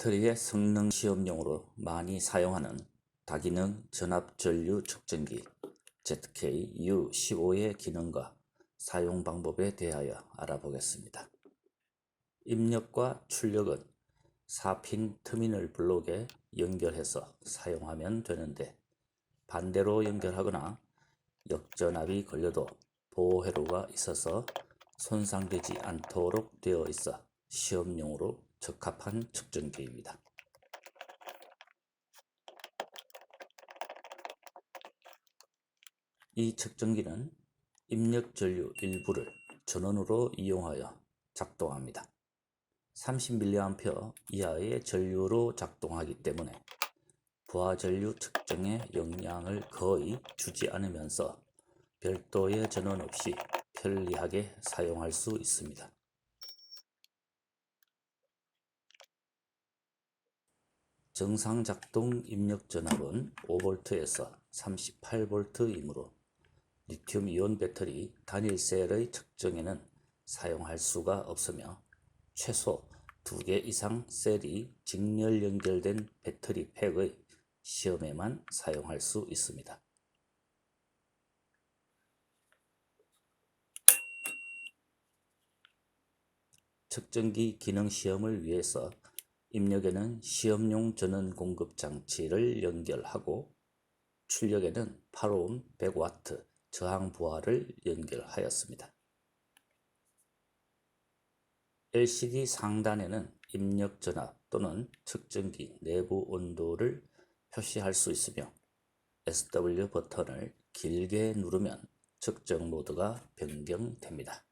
배터리의 성능 시험용으로 많이 사용하는 다기능 전압전류 측정기 ZK-U15의 기능과 사용 방법에 대하여 알아보겠습니다. 입력과 출력은 4핀 터미널 블록에 연결해서 사용하면 되는데 반대로 연결하거나 역전압이 걸려도 보호 회로가 있어서 손상되지 않도록 되어 있어 시험용으로 적합한 측정기입니다. 이 측정기는 입력 전류 일부를 전원으로 이용하여 작동합니다. 30mA 이하의 전류로 작동하기 때문에 부하 전류 측정에 영향을 거의 주지 않으면서 별도의 전원 없이 편리하게 사용할 수 있습니다. 정상 작동 입력 전압은 5V에서 38V이므로 리튬 이온 배터리 단일 셀의 측정에는 사용할 수가 없으며 최소 2개 이상 셀이 직렬 연결된 배터리 팩의 시험에만 사용할 수 있습니다. 측정기 기능 시험을 위해서 입력에는 시험용 전원 공급 장치를 연결하고 출력에는 8옴 100W 저항 부하를 연결하였습니다. LCD 상단에는 입력 전압 또는 측정기 내부 온도를 표시할 수 있으며 SW 버튼을 길게 누르면 측정 모드가 변경됩니다.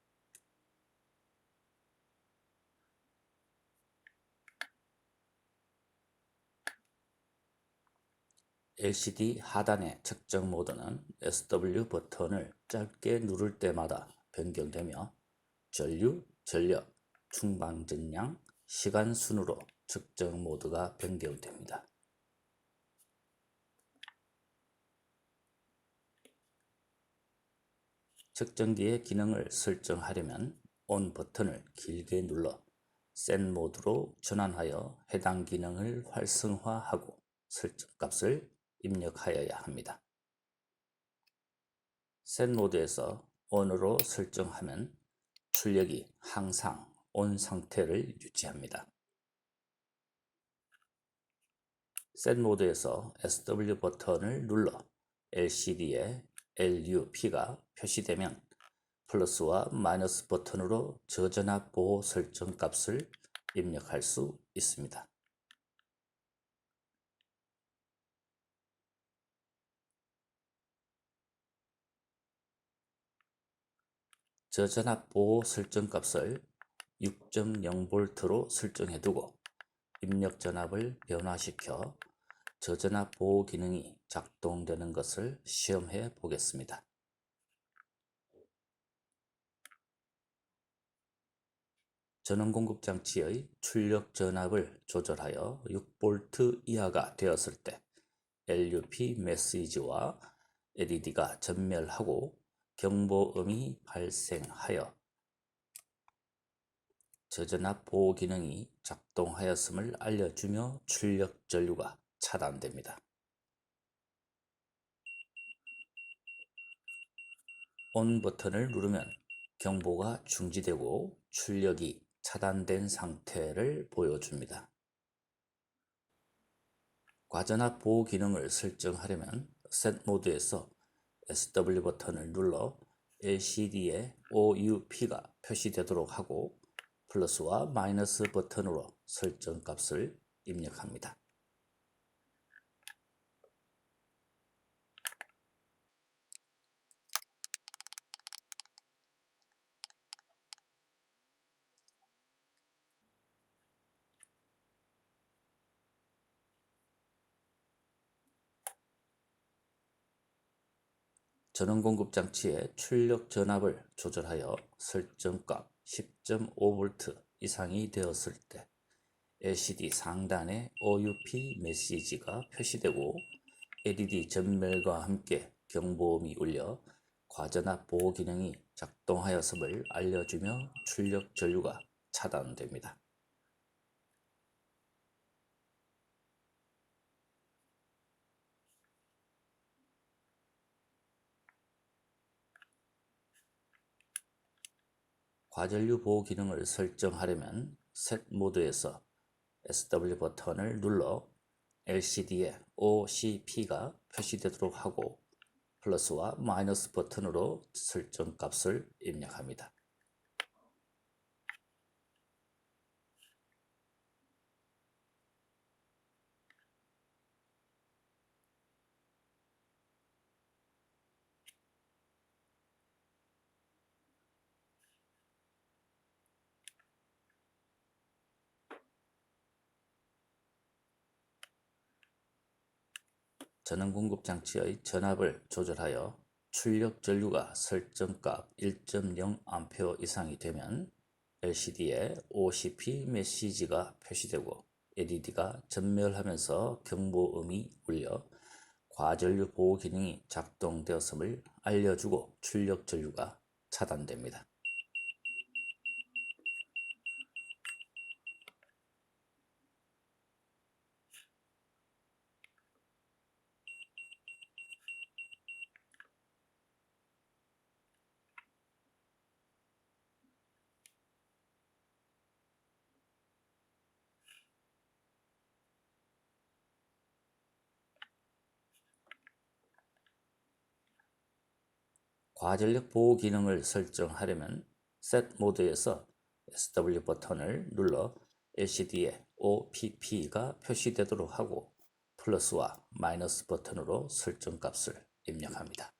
LCD 하단의 측정 모드는 SW 버튼을 짧게 누를 때마다 변경되며 전류, 전력, 충방 전량, 시간 순으로 측정 모드가 변경됩니다. 측정기의 기능을 설정하려면 ON 버튼을 길게 눌러 센 모드로 전환하여 해당 기능을 활성화하고 설정값을 입력하여야 합니다. 셋 모드에서 ON으로 설정하면 출력이 항상 ON 상태를 유지합니다. 셋 모드에서 SW 버튼을 눌러 LCD에 LUP가 표시되면 플러스와 마이너스 버튼으로 저전압 보호 설정 값을 입력할 수 있습니다. 저전압 보호 설정 값을 6.0V로 설정해 두고 입력 전압을 변화시켜 저전압 보호 기능이 작동되는 것을 시험해 보겠습니다. 전원 공급 장치의 출력 전압을 조절하여 6V 이하가 되었을 때 LUP 메시지와 LED가 전멸하고 경보음이 발생하여 저전압 보호 기능이 작동하였음을 알려주며 출력 전류가 차단됩니다. ON 버튼을 누르면 경보가 중지되고 출력이 차단된 상태를 보여줍니다. 과전압 보호 기능을 설정하려면 셋 모드에서 SW 버튼을 눌러 LCD에 OUP가 표시되도록 하고 플러스와 마이너스 버튼으로 설정 값을 입력합니다. 전원 공급 장치의 출력 전압을 조절하여 설정값 10.5V 이상이 되었을 때 LCD 상단에 OUP 메시지가 표시되고 LED 전멸과 함께 경보음이 울려 과전압 보호 기능이 작동하였음을 알려주며 출력 전류가 차단됩니다. 과전류 보호 기능을 설정하려면 셋 모드에서 SW 버튼을 눌러 LCD에 OCP가 표시되도록 하고 플러스와 마이너스 버튼으로 설정 값을 입력합니다. 전원 공급 장치의 전압을 조절하여 출력 전류가 설정값 1.0A 이상이 되면 LCD에 OCP 메시지가 표시되고 LED가 전멸하면서 경보음이 울려 과전류 보호 기능이 작동되었음을 알려주고 출력 전류가 차단됩니다. 과전력 보호 기능을 설정하려면 셋 모드에서 SW 버튼을 눌러 LCD에 OPP가 표시되도록 하고 플러스와 마이너스 버튼으로 설정 값을 입력합니다.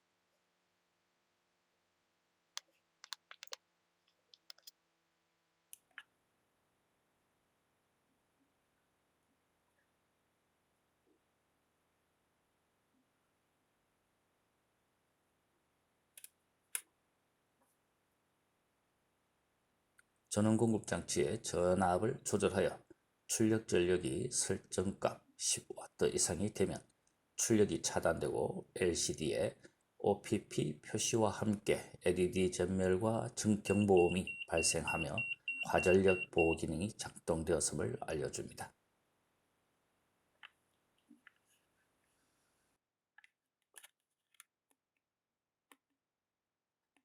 전원 공급 장치의 전압을 조절하여 출력 전력이 설정값 10W 이상이 되면 출력이 차단되고 LCD에 OPP 표시와 함께 LED 전멸과 증경보험이 발생하며 과전력 보호 기능이 작동되었음을 알려줍니다.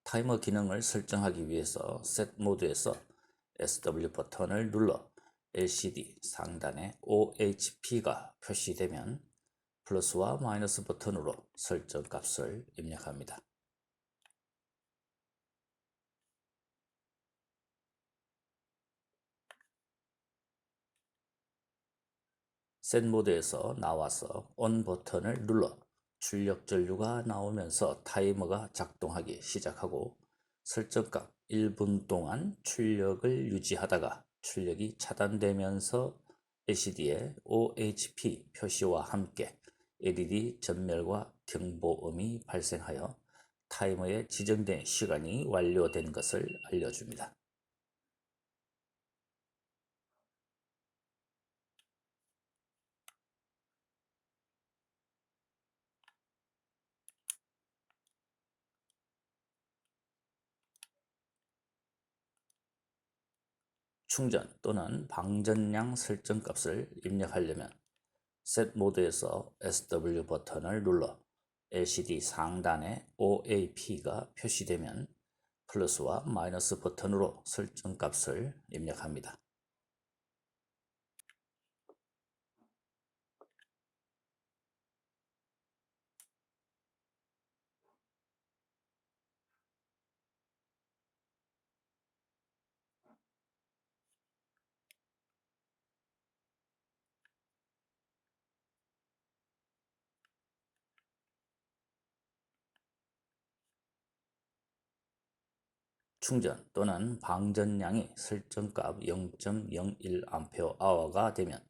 타이머 기능을 설정하기 위해서 셋 모드에서 SW 버튼을 눌러 LCD 상단에 OHP가 표시되면 플러스와 마이너스 버튼으로 설정 값을 입력합니다. 셋 모드에서 나와서 ON 버튼을 눌러 출력 전류가 나오면서 타이머가 작동하기 시작하고 설정값 1분 동안 출력을 유지하다가 출력이 차단되면서 LCD에 OHP 표시와 함께 LED 전멸과 경보음이 발생하여 타이머에 지정된 시간이 완료된 것을 알려줍니다. 충전 또는 방전량 설정 값을 입력하려면 셋 모드에서 SW 버튼을 눌러 LCD 상단에 OAP가 표시되면 플러스와 마이너스 버튼으로 설정 값을 입력합니다. 충전 또는 방전량이 설정값 0.01A가 되면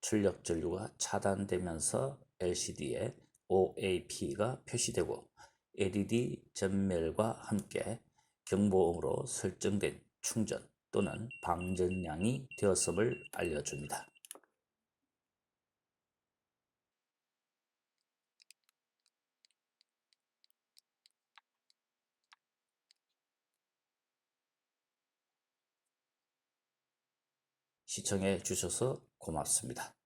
출력 전류가 차단되면서 LCD에 OAP가 표시되고 LED 전멸과 함께 경보음으로 설정된 충전 또는 방전량이 되었음을 알려줍니다. 시청해 주셔서 고맙습니다.